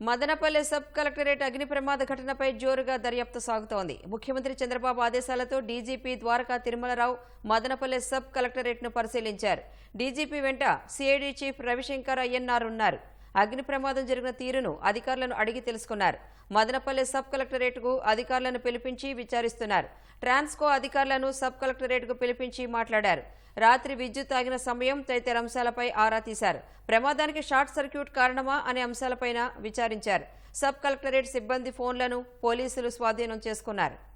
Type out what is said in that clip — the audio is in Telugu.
మదనపల్లె సబ్ కలెక్టరేట్ అగ్ని ప్రమాద ఘటనపై జోరుగా దర్యాప్తు సాగుతోంది. ముఖ్యమంత్రి చంద్రబాబు ఆదేశాలతో డీజీపీ ద్వారకా తిరుమలరావు మదనపల్లె సబ్ కలెక్టరేట్ను పరిశీలించారు. డీజీపీ వెంట సిఐడి చీఫ్ రవిశంకర్ అయ్యన్నార్ ఉన్నారు అగ్ని ప్రమాదం జరిగిన తీరును అధికారులను అడిగి తెలుసుకున్నారు. మదనపల్లె సబ్ కలెక్టరేట్కు అధికారులను పిలిపించి విచారిస్తున్నారు. ట్రాన్స్కో అధికారులను సబ్ కలెక్టరేట్కు పిలిపించి మాట్లాడారు. రాత్రి విద్యుత్ తాగిన సమయం తదితర అంశాలపై ఆరా తీశారు. ప్రమాదానికి షార్ట్ సర్క్యూట్ కారణమా అనే అంశాలపైన విచారించారు. సబ్ కలెక్టరేట్ సిబ్బంది ఫోన్లను పోలీసులు స్వాధీనం చేసుకున్నారు.